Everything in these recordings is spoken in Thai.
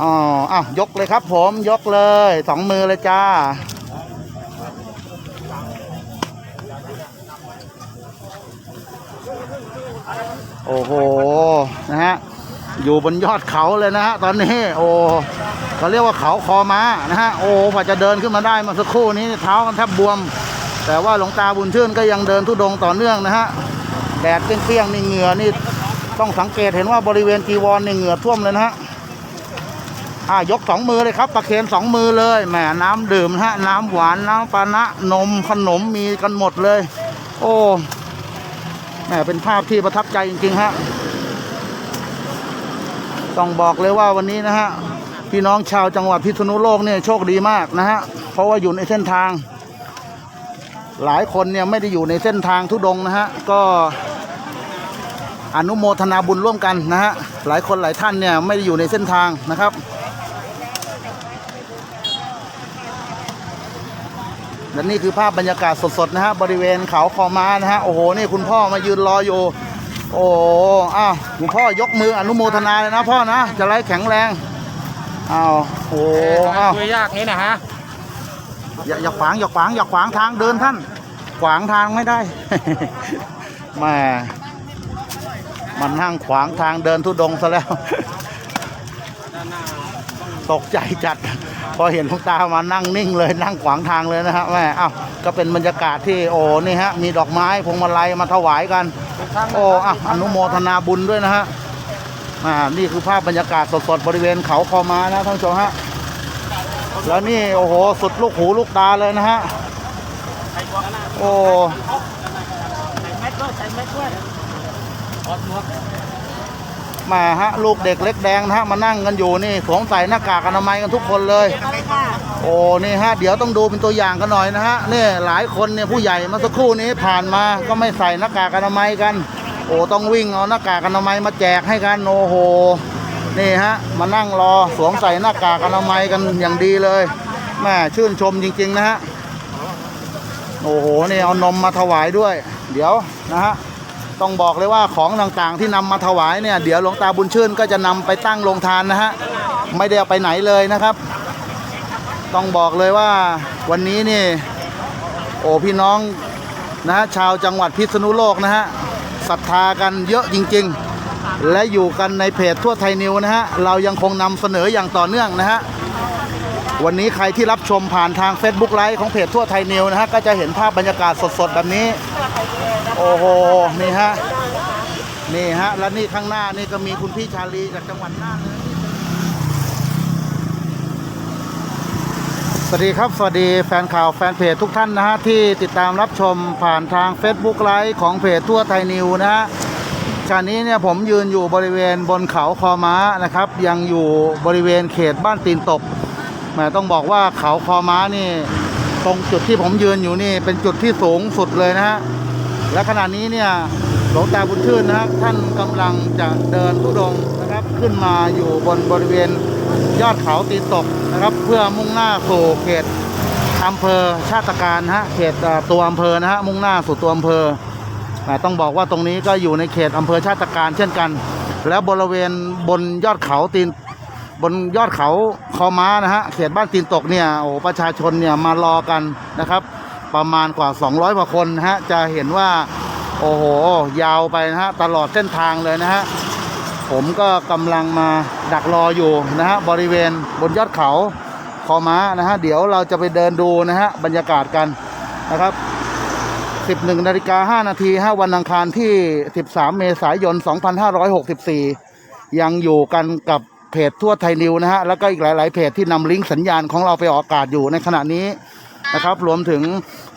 อ๋ออ้าวยกเลยครับ ผมยกเลยสองมือเลยจ้า โอ้โห นะฮะ อยู่บนยอดเขาเลยนะฮะ ตอนนี้ โอ้เขาเรียกว่าเขาคอม้านะฮะ โอ้กว่าจะเดินขึ้นมาได้มาสักครู่นี้เท้ากันแทบบวม แต่ว่าหลวงตาบุญชื่นก็ยังเดินทุดงต่อเนื่องนะฮะ แดดเปรี้ยงๆนี่เหงื่อนี่ต้องสังเกตเห็นว่าบริเวณจีวรนี่เหงื่อท่วมเลยนะฮะ อ่ายกสองมือเลยครับประเคนสองมือเลยแหมน้ำดื่มนะฮะน้ำหวานน้ำปานะนมขนมมีกันหมดเลย โอ้แหมเป็นภาพที่ประทับใจจริงๆฮะต้องบอกเลยว่าวันนี้นะฮะพี่น้องชาวจังหวัดพิษณุโลกเนี่ยโชคดีมากนะฮะเพราะว่าอยู่ในเส้นทาง หลายคนเนี่ยไม่ได้อยู่ในเส้นทางทุดงนะฮะก็อนุโมทนาบุญร่วมกันนะฮะหลายคนหลายท่านเนี่ยไม่ได้อยู่ในเส้นทางนะครับ และนี่คือภาพบรรยากาศสดๆนะฮะบริเวณเขาคอม้านะฮะโอ้โหนี่คุณพ่อมายืนรออยู่โอ้อ้าวคุณพ่อยกมืออนุโมทนาเลยนะพ่อนะจะไล่แข็งแรงอ้าวโอ้อ้าวช่วยยากนี่นะฮะอย่าอย่าขวางอย่าขวางอย่าขวางทางเดินท่าน ขวางทางไม่ได้แหม่มันนั่งขวางทางเดินทุดงค์ซะแล้ว ตกใจจัด พอเห็นหลวงตามานั่งนิ่งเลยนั่งขวางทางเลยนะฮะแม่อ้าวก็เป็นบรรยากาศที่โอ้นี่ฮะมีดอกไม้พวงมาลัยมาถวายกัน โอ้อะอนุโมทนาบุญด้วยนะฮะอ่านี่คือภาพบรรยากาศสดๆบริเวณเขาคอมานะท่านผู้ชมฮะแล้วนี่โอ้โหสุดลูกหูลูกตาเลยนะฮะโอ้ใส่เม็ดด้วยใส่เม็ดด้วย แหมาฮะลูกเด็กเล็กแดงนะฮะมานั่งกันอยู่นี่สวมใส่หน้ากากอนามัยกันทุกคนเลย โอ้นี่ฮะเดี๋ยวต้องดูเป็นตัวอย่างกันหน่อยนะฮะนี่หลายคนเนี่ยผู้ใหญ่เมาสักครู่นี้ผ่านมาก็ไม่ใส่หน้ากากอนามัยกัน โอ้ต้องวิ่งเอาหน้ากากอนามัยมาแจกให้กันโอ้โหนี่ฮะมานั่งรอสวมใส่หน้ากากอนามัยกันอย่างดีเลยแม่ชื่นชมจริง ๆ นะฮะโอ้โหนี่เอานมมาถวายด้วย เดี๋ยวนะฮะ ต้องบอกเลยว่าของต่างๆที่นำมาถวายเนี่ยเดี๋ยวหลวงตาบุญชื่นก็จะนำไปตั้งโรงทานนะฮะไม่ได้เอาไปไหนเลยนะครับ ต้องบอกเลยว่าวันนี้นี่โอ้พี่น้องนะฮะชาวจังหวัดพิษณุโลกนะฮะศรัทธากันเยอะจริงๆ และอยู่กันในเพจทั่วไทยนิวนะฮะเรายังคงนำเสนออย่างต่อเนื่องนะฮะวันนี้ใครที่รับชมผ่านทาง Facebook ไลฟ์ของเพจทั่วไทยนิวนะฮะก็จะเห็นภาพบรรยากาศสดๆ แบบนี้ โอ้โห นี่ฮะ นี่ฮะ และนี่ข้างหน้านี่ก็มีคุณพี่ชาลีจากจังหวัดน่านเลยสวัสดีครับ สวัสดีแฟนข่าวแฟนเพจทุกท่านนะฮะ ที่ติดตามรับชมผ่านทาง Facebook ไลฟ์ของเพจทั่วไทยนิวนะฮะชานี้เนี่ยผมยืนอยู่บริเวณบนเขาคอม้านะครับ ยังอยู่บริเวณเขตบ้านตีนตกแหมต้องบอกว่าเขาคอม้านี่ ตรงจุดที่ผมยืนอยู่นี่เป็นจุดที่สูงสุดเลยนะฮะ และขณะนี้เนี่ยหลวงตาบุญชื่นนะฮะท่านกำลังจะเดินทุดงนะครับขึ้นมาอยู่บนบริเวณยอดเขาตีนตกนะครับ เพื่อมุ่งหน้าสู่เขตอำเภอชาติการนะฮะเขตตัวอำเภอนะฮะมุ่งหน้าสู่ตัวอำเภอต่ต้องบอกว่าตรงนี้ก็อยู่ในเขตอำเภอชาติการเช่นกัน แล้วบริเวณบนยอดเขาตีนบนยอดเขาคอม้านะฮะเขตบ้านตีนตกเนี่ยโอ้ประชาชนเนี่ยมารอกันนะครับ ประมาณกว่า 200กว่าคนนะฮะจะเห็นว่าโอ้โห ยาวไปนะฮะตลอดเส้นทางเลยนะฮะผมก็กำลังมาดักรออยู่นะฮะบริเวณบนยอดเขาคอม้านะฮะเดี๋ยวเราจะไปเดินดูนะฮะบรรยากาศกันนะครับ 11นาฬิกา5นาทีฮะวันอังคารที่ 13 เมษายน 2564 ยังอยู่กันกับเพจทั่วไทยนิวนะฮะแล้วก็อีกหลาย ๆ เพจที่นำลิงก์สัญญาณของเราไปออกอากาศอยู่ในขณะนี้ นะครับ รวมถึง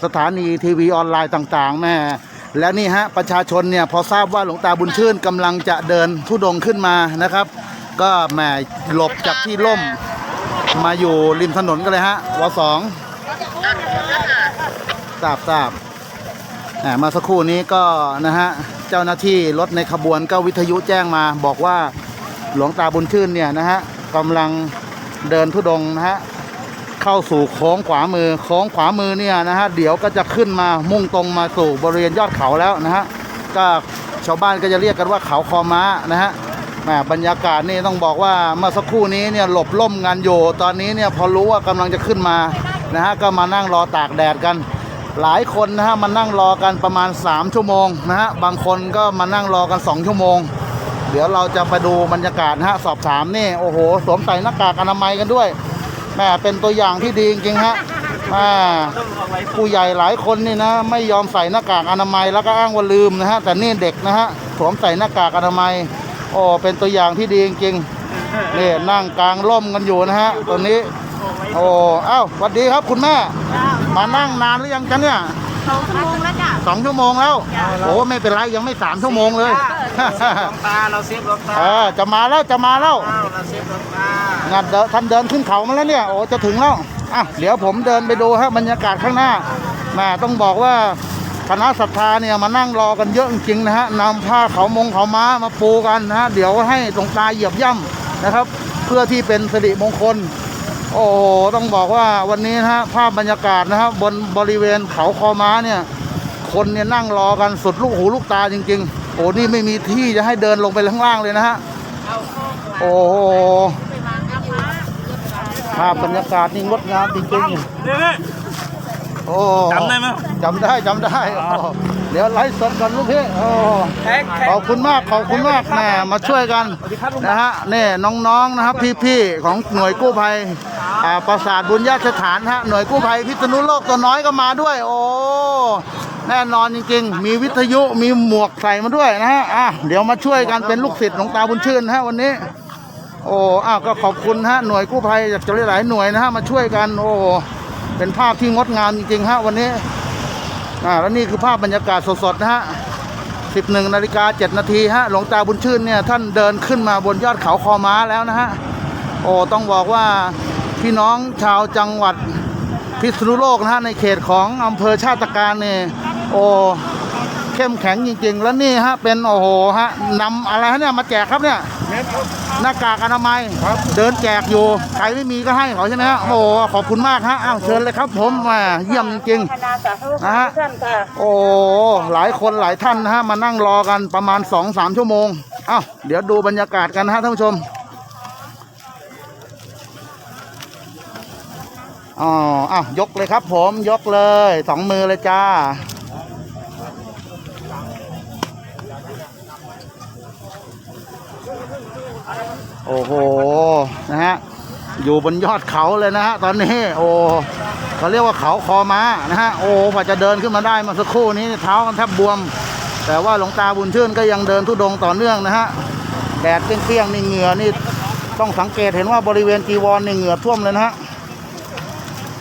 สถานีทีวีออนไลน์ต่างๆ แม่และนี่ฮะประชาชนเนี่ยพอทราบว่าหลวงตาบุญชื่นกำลังจะเดินทุดงขึ้นมานะครับ ก็แหมหลบจากที่ล่มมาอยู่ริมถนนกันเลยฮะวสองทราบทราบมาสักครู่นี้ก็นะฮะเจ้าหน้าที่รถในขบวนก็วิทยุแจ้งมาบอกว่าหลวงตาบุญชื่นเนี่ยนะฮะกำลังเดินทุดงนะฮะ เข้าสู่โค้งขวามือโค้งขวามือเนี่ยนะฮะเดี๋ยวก็จะขึ้นมามุ่งตรงมาสู่บริเวณยอดเขาแล้วนะฮะก็ชาวบ้านก็จะเรียกกันว่าเขาคอม้านะฮะแหมบรรยากาศนี่ต้องบอกว่าเมื่อสักครู่นี้เนี่ยหลบล่มงานอยู่ตอนนี้เนี่ยพอรู้ว่ากำลังจะขึ้นมานะฮะก็มานั่งรอตากแดดกัน หลายคนนะฮะมานั่งรอกันประมาณ 3 ชั่วโมงนะฮะบางคนก็มานั่งรอกัน 2 ชั่วโมง เดี๋ยวเราจะไปดูบรรยากาศนะฮะสอบถามนี่โอ้โหสวมใส่หน้ากากอนามัยกันด้วย แม่เป็นตัวอย่างที่ดีจริงๆฮะแม่ผู้ใหญ่หลายคนนี่นะ ไม่ยอมใส่หน้ากากอนามัยแล้วก็อ้างว่าลืมนะฮะแต่นี่เด็กนะฮะสวมใส่หน้ากากอนามัยโอ้เป็นตัวอย่างที่ดีจริงๆนี่นั่งกลางร่มกันอยู่นะฮะตัวนี้ โอ้เอ้าสวัสดีครับคุณแม่ มานั่งนานหรือยังจ๊ะเนี่ย สองชั่วโมงแล้วจ้ะ สองชั่วโมงแล้วโอ้ไม่เป็นไรยังไม่สามชั่วโมงเลยหลวงตาเราเซฟหลวงตาเออจะมาแล้วจะมาแล้วอ้าวเราเซฟหลวงตา งัดเดินท่านเดินขึ้นเขามาแล้วเนี่ยโอ้จะถึงแล้วอะเดี๋ยวผมเดินไปดูฮะบรรยากาศข้างหน้าแม่ต้องบอกว่าคณะศรัทธาเนี่ยมานั่งรอกันเยอะจริงๆนะฮะนำผ้าเขาวมงเขาวม้ามาปูกันนะฮะเดี๋ยวให้หลวงตาเหยียบย่ำนะครับ เพื่อที่เป็นสิริมงคล โอ้โหต้องบอกว่าวันนี้นะฮะภาพบรรยากาศนะครับบนบริเวณเขาคอม้าเนี่ย คนเนี่ยนั่งรอกันสุดลูกหูลูกตาจริง ๆ โอ้นี่ไม่มีที่จะให้เดินลงไปข้างล่างเลยนะฮะโอ้โหภาพบรรยากาศนี่งดงามจริงนี่นี่ๆโอ้จำได้ไหมจำได้จำได้โอ้ เดี๋ยวไลฟ์สดก่อนลูกพี่โอ้แท็กแท็ขอบคุณมากขอบคุณมากแหม่มาช่วยกันนะฮะนี่น้องๆนะครับพี่ๆของหน่วยกู้ภัยอ่าปราสาทบุญญาสถานฮะหน่วยกู้ภัยพิษณุโลกตัวน้อยก็มาด้วย โอ้แน่นอนจริงๆ มีวิทยุมีหมวกใส่มาด้วยนะฮะอะเดี๋ยวมาช่วยกันเป็นลูกศิษย์หลวงตาบุญชื่นนะฮะวันนี้ โอ้อ้าวก็ขอบคุณฮะหน่วยกู้ภัยจากหลายๆหน่วยนะฮะมาช่วยกัน โอ้เป็นภาพที่งดงามจริงๆฮะวันนี้ อ่าแล้วนี่คือภาพบรรยากาศสดๆนะฮะ 11นาฬิกา7นาทีฮะ หลวงตาบุญชื่นเนี่ยท่านเดินขึ้นมาบนยอดเขาคอม้าแล้วนะฮะ โอ้ต้องบอกว่าพี่น้องชาวจังหวัดพิษณุโลกนะฮะในเขตของอำเภอชาติการเนี่ยโอ้เข้มแข็งจริงๆ แล้วนี่ฮะเป็นโอ้โหฮะนำอะไรฮะเนี่ยมาแจกครับเนี่ย หน้ากากอนามัยเดินแจกอยู่ใครไม่มีก็ให้เขาใช่ไหมฮะโอ้โหขอบคุณมากฮะอ้าวเชิญเลยครับผมแหมาเยี่ยมจริงๆคณะสาธุนะฮะท่านค่ะโอ้หลายคนหลายท่านนะฮะมานั่งรอกันประมาณสองสามชั่วโมงเอ้าเดี๋ยวดูบรรยากาศกันนะฮะท่านผู้ชมอ๋ออ้าวยกเลยครับผมยกเลยสองมือเลยจ้า โอ้โห นะฮะ อยู่บนยอดเขาเลยนะฮะตอนนี้ โอ้เขาเรียกว่าเขาคอม้านะฮะ โอ้กว่าจะเดินขึ้นมาได้มาสักครู่นี้เท้ากันแทบบวม แต่ว่าหลวงตาบุญชื่นก็ยังเดินทุดงต่อเนื่องนะฮะ แดดเปรี้ยงๆนี่เหงื่อนี่ต้องสังเกตเห็นว่าบริเวณจีวรนี่เหงื่อท่วมเลยนะฮะ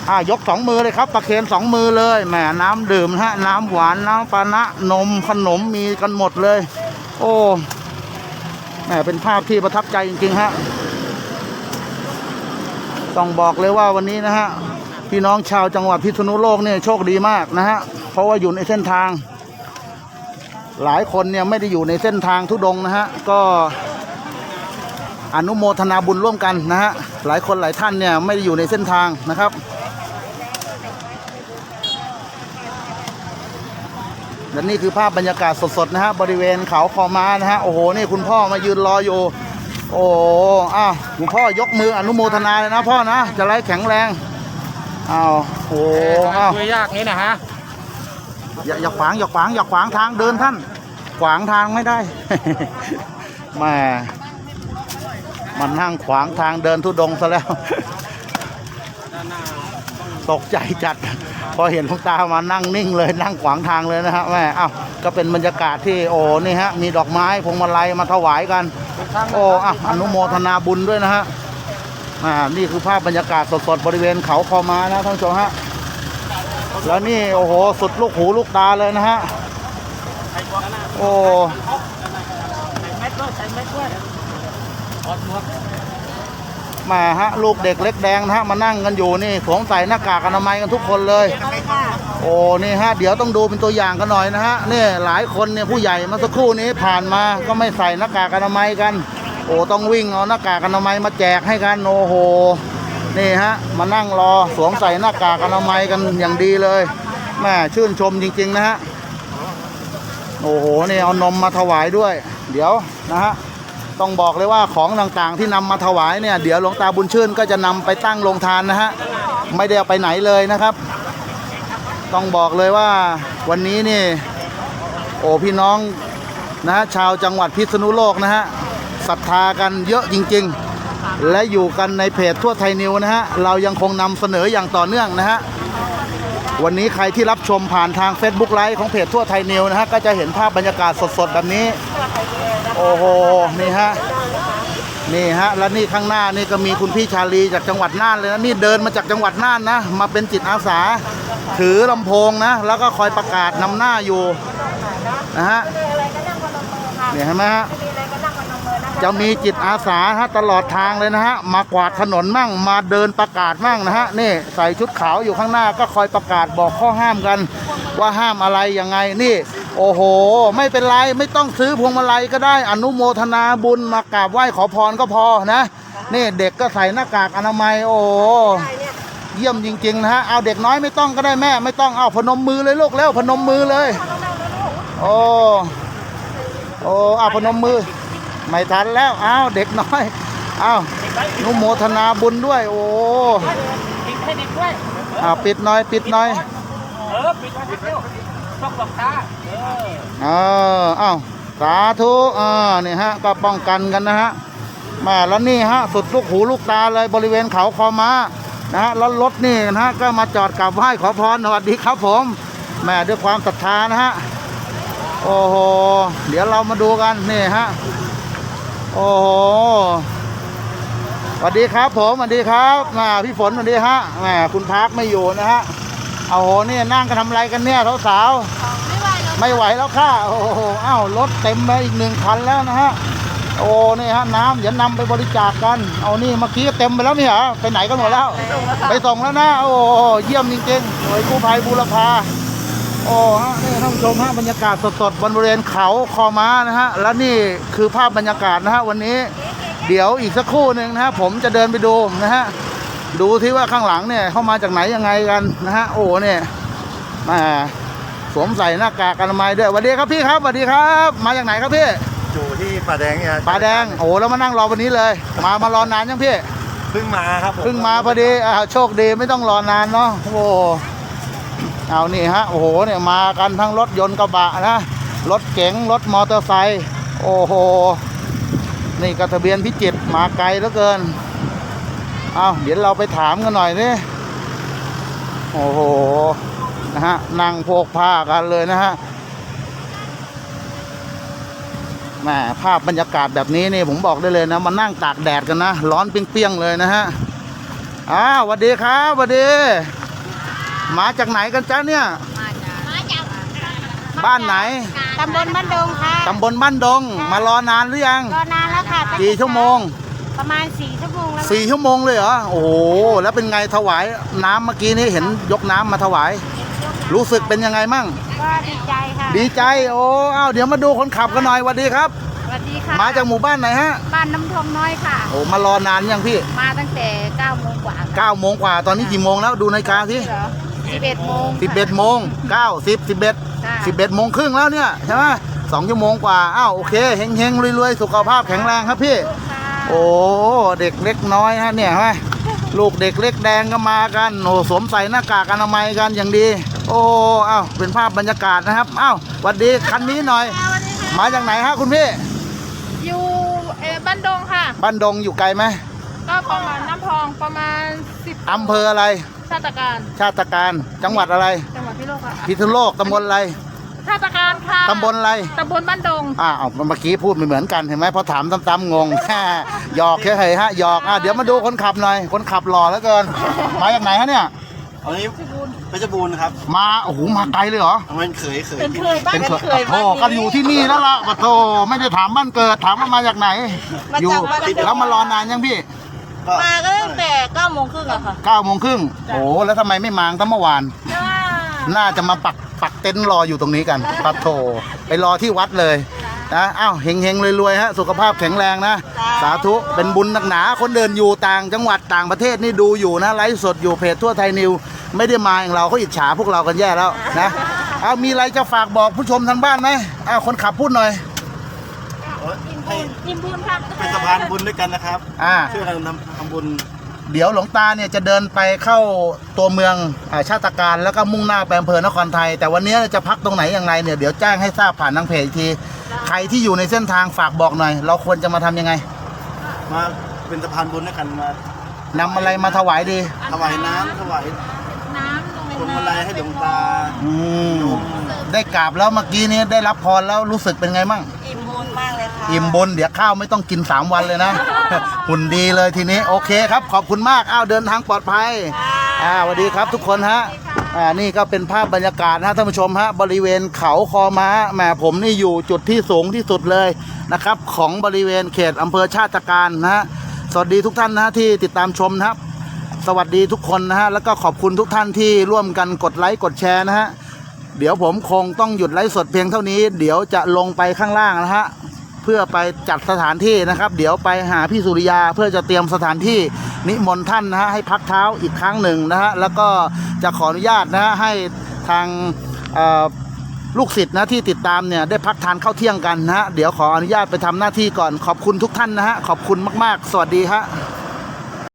อ่ายกสองมือเลยครับประเคนสองมือเลยแหมน้ำดื่มนะฮะ น้ำหวานน้ำปานะนมขนมมีกันหมดเลย โอ้ แหมเป็นภาพที่ประทับใจจริงๆฮะต้องบอกเลยว่าวันนี้นะฮะพี่น้องชาวจังหวัดพิษณุโลกเนี่ยโชคดีมากนะฮะเพราะว่าอยู่ในเส้นทาง หลายคนเนี่ยไม่ได้อยู่ในเส้นทางทุดงนะฮะก็อนุโมทนาบุญร่วมกันนะฮะหลายคนหลายท่านเนี่ยไม่ได้อยู่ในเส้นทางนะครับ และนี่คือภาพบรรยากาศสดๆนะฮะบริเวณเขาคอม้านะฮะโอ้โหนี่คุณพ่อมายืนรออยู่ โอ้อ้าวคุณพ่อยกมืออนุโมทนาเลยนะพ่อนะจะไล่แข็งแรงอ้าวโอ้อ้าวคุยยากนี้นะฮะอย่าอย่าขวางอย่าขวางอย่าขวางทางเดินท่าน ขวางทางไม่ได้แหม่มันนั่งขวางทางเดินทุดงค์ซะแล้ว ตกใจจัด พอเห็นหลวงตามานั่งนิ่งเลยนั่งขวางทางเลยนะฮะแม่อ้าวก็เป็นบรรยากาศที่โอ้นี่ฮะมีดอกไม้พวงมาลัยมาถวายกันโอ้อะอนุโมทนาบุญด้วยนะฮะอ่านี่คือภาพบรรยากาศสดๆบริเวณเขาคอม้านะท่านผู้ชมฮะแล้วนี่โอ้โหสุดลูกหูลูกตาเลยนะฮะโอ้ใส่แมสด้วยใส่แมสด้วยถอดหมวก แหมาฮะลูกเด็กเล็กแดงนะฮะมานั่งกันอยู่นี่สวมใส่หน้ากากอนามัยกันทุกคนเลย โอ้นี่ฮะเดี๋ยวต้องดูเป็นตัวอย่างกันหน่อยนะฮะนี่หลายคนเนี่ยผู้ใหญ่เมาสักครู่นี้ผ่านมาก็ไม่ใส่หน้ากากอนามัยกัน โอ้ต้องวิ่งเอาหน้ากากอนามัยมาแจกให้กันโอ้โหนี่ฮะมานั่งรอสวมใส่หน้ากากอนามัยกันอย่างดีเลยแม่ชื่นชมจริง ๆ นะฮะโอ้โหนี่เอานมมาถวายด้วย เดี๋ยวนะฮะ ต้องบอกเลยว่าของต่างๆที่นำมาถวายเนี่ยเดี๋ยวหลวงตาบุญชื่นก็จะนำไปตั้งโรงทานนะฮะไม่ได้เอาไปไหนเลยนะครับ ต้องบอกเลยว่าวันนี้นี่โอ้พี่น้องนะฮะชาวจังหวัดพิษณุโลกนะฮะศรัทธากันเยอะจริง ๆ และอยู่กันในเพจทั่วไทยนิวนะฮะเรายังคงนำเสนออย่างต่อเนื่องนะฮะวันนี้ใครที่รับชมผ่านทาง Facebook ไลฟ์ของเพจทั่วไทยนิวนะฮะก็จะเห็นภาพบรรยากาศสดๆแบบนี้ โอ้โหนี่ฮะนี่ฮะแล้วนี่ข้างหน้านี่ก็มีคุณพี่ชาลีจากจังหวัดน่านเลยนะนี่เดินมาจากจังหวัดน่านนะ มาเป็นจิตอาสา ถือลำโพงนะ แล้วก็คอยประกาศนำหน้าอยู่นะฮะเนี่ยเห็นไหมฮะจะมีจิตอาสาฮะตลอดทางเลยนะฮะมากวาดถนนมั่งมาเดินประกาศมั่งนะฮะนี่ใส่ชุดขาวอยู่ข้างหน้าก็คอยประกาศบอกข้อห้ามกัน ว่าห้ามอะไรยังไงนี่ โอ้โห ไม่เป็นไรไม่ต้องซื้อพวงมาลัยก็ได้อนุโมทนาบุญมากราบไหว้ขอพรก็พอนะ นี่เด็กก็ใส่หน้ากากอนามัย โอ้โหเยี่ยมจริงๆนะฮะเอาเด็กน้อยไม่ต้องก็ได้แม่ ไม่ต้องเอาพนมมือเลยลูกแล้วพนมมือเลย โอ้โอ้เอาพนมมือ ไม่ทันแล้วเอาเด็กน้อยเอานุโมทนาบุญด้วย โอ้ปิดให้ดิบด้วยเอาปิดหน่อย ปิดหน่อยเออปิดไว้ปิดเร็ว ช่องหลบตาเออเอออ้าสาธุเออนี่ฮะก็ป้องกันกันนะฮะแม่แล้วนี่ฮะสุดลูกหูลูกตาเลยบริเวณเขาคอม้านะฮะแล้วรถนี่นะฮะก็มาจอดกราบไหว้ขอพรสวัสดีครับผมแม่ด้วยความศรัทธานะฮะโอ้โหเดี๋ยวเรามาดูกันนี่ฮะโอ้โหสวัสดีครับผมสวัสดีครับมาพี่ฝนสวัสดีฮะแหมคุณพักไม่อยู่นะฮะ เอาโหนี่นั่งกันทำอะไรกันเนี่ยสาวๆไม่ไหวแล้วค่ะโอ้โหอ้าวรถเต็มไปอีกหนึ่งคันแล้วนะฮะโอ้นี่ฮะน้ำเดี๋ยวนำไปบริจาคกันเอานี่เมื่อกี้ก็เต็มไปแล้วนี่เหรอไปไหนกันหมดแล้ว ไปส่งแล้วนะโอ้โหเยี่ยมจริงๆหน่วยกู้ภัยบูรพาโอ้ฮะนี่ท่านผู้ชมฮะบรรยากาศสดๆบนบริเวณเขาคอม้านะฮะและนี่คือภาพบรรยากาศนะฮะวันนี้ เดี๋ยวอีกสักครู่หนึ่งนะฮะผมจะเดินไปดูนะฮะ ดูที่ว่าข้างหลังเนี่ยเข้ามาจากไหนยังไงกันนะฮะโอ้เนี่ยแหมาสวมใส่หน้ากากอนามัยด้วยสวัสดีครับพี่ครับสวัสดีครับ มาจากไหนครับพี่อยู่ที่ป่าแดงเนี่ยปลาแดงโอ้แล้วมานั่งรอวันนี้เลย มามารอนานยังพี่เพิ่งมาครับผมเพิ่งมาพอดีอ่าโชคดีไม่ต้องรอนานเนาะโอ้โหเอานี่ฮะโอ้โหเนี่ยมากันทั้งรถยนต์กระบะนะรถเก๋งรถมอเตอร์ไซค์โอ้โหนี่กระทะเบียนพิจิตรมาไกลเหลือเกิน เอาเดี๋ยวเราไปถามกันหน่อยนี่โอ้โหนะฮะนั่งโพกผ้ากันเลยนะฮะแหมภาพบรรยากาศแบบนี้นี่ผมบอกได้เลยนะมานั่งตากแดดกันนะร้อนเปรี้ยงๆเลยนะฮะอ้าวสวัสดีครับสวัสดี มาจากไหนกันจ้าเนี่ย มาจากบ้านไหนตำบลบ้านดงค่ะตำบลบ้านดง มารอนานหรือยังรอนานแล้วค่ะตั้งแต่กี่ชั่วโมง ประมาณสี่ชั่วโมงแล้วสี่ชั่วโมงเลยเหรอโอ้โหแล้วเป็นไงถวายน้ำเมื่อกี้นี้เห็นยกน้ำมาถวาย รู้สึกเป็นยังไงมั่ง ก็ดีใจค่ะดีใจโอ้อ้าวเดี๋ยวมาดูคนขับกันหน่อยสวัสดีครับ สวัสดีค่ะมาจากหมู่บ้านไหนฮะบ้านน้ำทองน้อยค่ะ โอ้มารอนานยังพี่มาตั้งแต่9โมงกว่าเก้าโมงกว่าตอนนี้กี่โมงแล้วดูนาฬิกาสิเหรอ11โมงสิบเอ็ดโมงเก้าสิบสิบเอ็ดค่ะสิบเอ็ดโมงครึ่งแล้วเนี่ยใช่ไหมสองชั่วโมงกว่าอ้าวโอเคเฮงเฮงๆรวยๆสุขภาพแข็งแรงครับพี่ค่ะ โอ้เด็กเล็กน้อยฮะเนี่ยเห็นไหมลูกเด็กเล็กแดงก็มากันโอ้สวมใส่หน้ากากอนามัยกันอย่างดี โอ้อ้าวเป็นภาพบรรยากาศนะครับอ้าวสวัสดีคันนี้หน่อย มาจากไหนฮะคุณพี่อยู่เอ่อบ้านดงค่ะบ้านดงอยู่ไกลไหมก็ประมาณน้ำพองประมาณ10อำเภออะไร ชาติการ ชาติการจังหวัดอะไร จังหวัดพิโลกค่ะพิษณุโลกตำบลอะไร ชาติการค่ะตำบลอะไรตำบลบ้านดงอ่าเอาเมื่อกี้พูดไม่เหมือนกันเห็นไหมพอถามซ้ำๆงง หยอกเฉยๆฮะหยอกอะเดี๋ยวมาดูคนขับหน่อย คนขับหล่อเหลือเกิน มาจากไหนฮะเนี่ยอันนี้เพชรบูรณ์ครับ มาโอ้โหมาไกลเลยเหรอมันเขยเขยเป็นเคยบ้านเป็นเป็นเคเคยยโอ้ก็อยู่ที่นี่แล้วล่ะปะโตไม่ได้ถามบ้านเกิดถามว่ามาจากไหน อยู่แล้วมารอนานยังพี่ก็มาก็ตั้งแต่9โมงครึ่งอะค่ะเก้าโมงครึ่งโอ้แล้วทำไมไม่มาตั้งเมื่อวาน น่าจะมาปัก ปักเต็นท์รออยู่ตรงนี้กันปะโถไปรอที่วัดเลยนะอ้าวเฮงเฮงๆรวยๆฮะสุขภาพแข็งแรงนะ สาธุเป็นบุญหนักหนาคนเดินอยู่ต่างจังหวัดต่างประเทศนี่ดูอยู่นะไลฟ์สดอยู่เพจทั่วไทยนิว ไม่ได้มาอย่างเราเขาอิจฉาพวกเรากันแย่แล้วนะเอามีอะไรจะฝากบอกผู้ชมทางบ้านไหมอ้าวคนขับพูดหน่อยอให้อิ่มบุญค่ะเป็นสะพานบุญด้วยกันนะครับอ่าช่วยกันทำทำบุญ เดี๋ยวหลวงตาเนี่ยจะเดินไปเข้าตัวเมืองอาชาติการแล้วก็มุ่งหน้าไปอำเภอนครไทย แต่วันนี้จะพักตรงไหนอย่างไรเนี่ยเดี๋ยวแจ้งให้ทราบผ่านทางเพจอีกที ใครที่อยู่ในเส้นทางฝากบอกหน่อย เราควรจะมาทำยังไงมาเป็นสะพานบุญด้วยกันมานำอะไรมาถวายดี ถวายน้ำถวายน้ำพวงมาลัยให้หลวงตา อืมได้กราบแล้วเมื่อกี้นี้ได้รับพรแล้วรู้สึกเป็นไงมั่ง อิ่มบุญมากเลยค่ะอิ่มบุญเดี๋ยวข้าวไม่ต้องกิน 3 วันเลยนะ หุ่นดีเลยทีนี้โอเคครับ ขอบคุณมากอ้าวเดินทางปลอดภัยอ่าสวัสดีครับทุกคนฮะอ่านี่ก็เป็นภาพบรรยากาศนะฮะท่านผู้ชมฮะบริเวณเขาคอม้าแหมผมนี่อยู่จุดที่สูงที่สุดเลยนะครับ ของบริเวณเขตอำเภอชาติการนะฮะสวัสดีทุกท่านนะฮะที่ติดตามชมนะครับ สวัสดีทุกคนนะฮะแล้วก็ขอบคุณทุกท่านที่ร่วมกันกดไลค์กดแชร์นะฮะเดี๋ยวผมคงต้องหยุดไลฟ์สดเพียงเท่านี้ เดี๋ยวจะลงไปข้างล่างนะฮะ เพื่อไปจัดสถานที่นะครับ เดี๋ยวไปหาพี่สุริยาเพื่อจะเตรียมสถานที่นิมนต์ท่านนะฮะให้พักเท้าอีกครั้งหนึ่งนะฮะแล้วก็จะขออนุญาตนะฮะให้ทางลูกศิษย์นะที่ติดตามเนี่ยได้พักทานข้าวเที่ยงกันนะฮะเดี๋ยวขออนุญาตไปทำหน้าที่ก่อนขอบคุณทุกท่านนะฮะขอบคุณมาก ๆ สวัสดีฮะ